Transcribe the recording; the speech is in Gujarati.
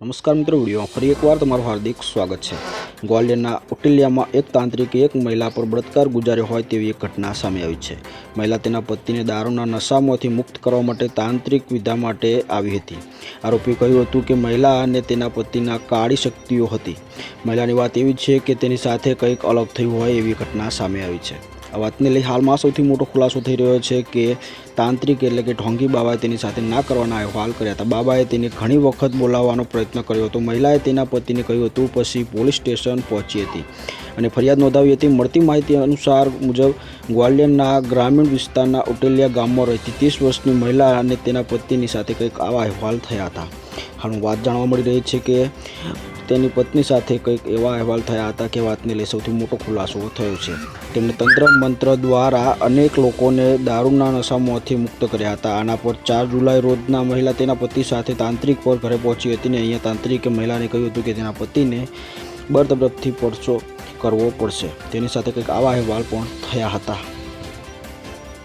નમસ્કાર મિત્રો, વિડીયોમાં ફરી એકવાર તમારું હાર્દિક સ્વાગત છે. ગ્વાલિયરના ઓટિલિયામાં એક તાંત્રિકે એક મહિલા પર બળાત્કાર ગુજાર્યો હોય તેવી એક ઘટના સામે આવી છે. મહિલા તેના પતિને દારૂના નશામાંથી મુક્ત કરવા માટે તાંત્રિક વિધા માટે આવી હતી. આરોપીએ કહ્યું હતું કે મહિલા અને તેના પતિના કાળી શક્તિઓ હતી. મહિલાની વાત એવી છે કે તેની સાથે કંઈક અલગ થયું હોય એવી ઘટના સામે આવી છે. આ વાતને લઈ હાલમાં સૌથી મોટો ખુલાસો થઈ રહ્યો છે કે તાંત્રિક એટલે કે ઢોંગી બાબાએ તેની સાથે ના કરવાના અહેવાલ કર્યા હતા. બાબાએ તેને ઘણી વખત બોલાવવાનો પ્રયત્ન કર્યો હતો. મહિલાએ તેના પતિને કહ્યું હતું, પછી પોલીસ સ્ટેશન પહોંચી હતી. અને ફરિયાદ નોંધાવી હતી. મળતી માહિતી અનુસાર મુજબ, ગ્વાલિયરના ગ્રામીણ વિસ્તારના ઉટેલિયા ગામમાં રહેતી ત્રીસ વર્ષની મહિલા અને તેના પતિની સાથે કંઈક આવા અહેવાલ થયા હતા. હાલમાં વાત જાણવા મળી રહી છે કે તેની પત્ની સાથે કંઈક એવા અહેવાલ થયા હતા કે વાતને લઈ સૌથી મોટો ખુલાસો થયો છે. તેમણે તંત્ર મંત્ર દ્વારા અનેક લોકોને દારૂના નશામાંથી મુક્ત કર્યા હતા. આના પર ચાર જુલાઈ રોજના મહિલા તેના પતિ સાથે તાંત્રિક પર ઘરે પહોંચી હતી ને અહીંયા તાંત્રિકે મહિલાને કહ્યું હતું કે તેના પતિને બરતબરફથી પરસો કરવો પડશે. તેની સાથે કંઈક આવા અહેવાલ પણ થયા હતા.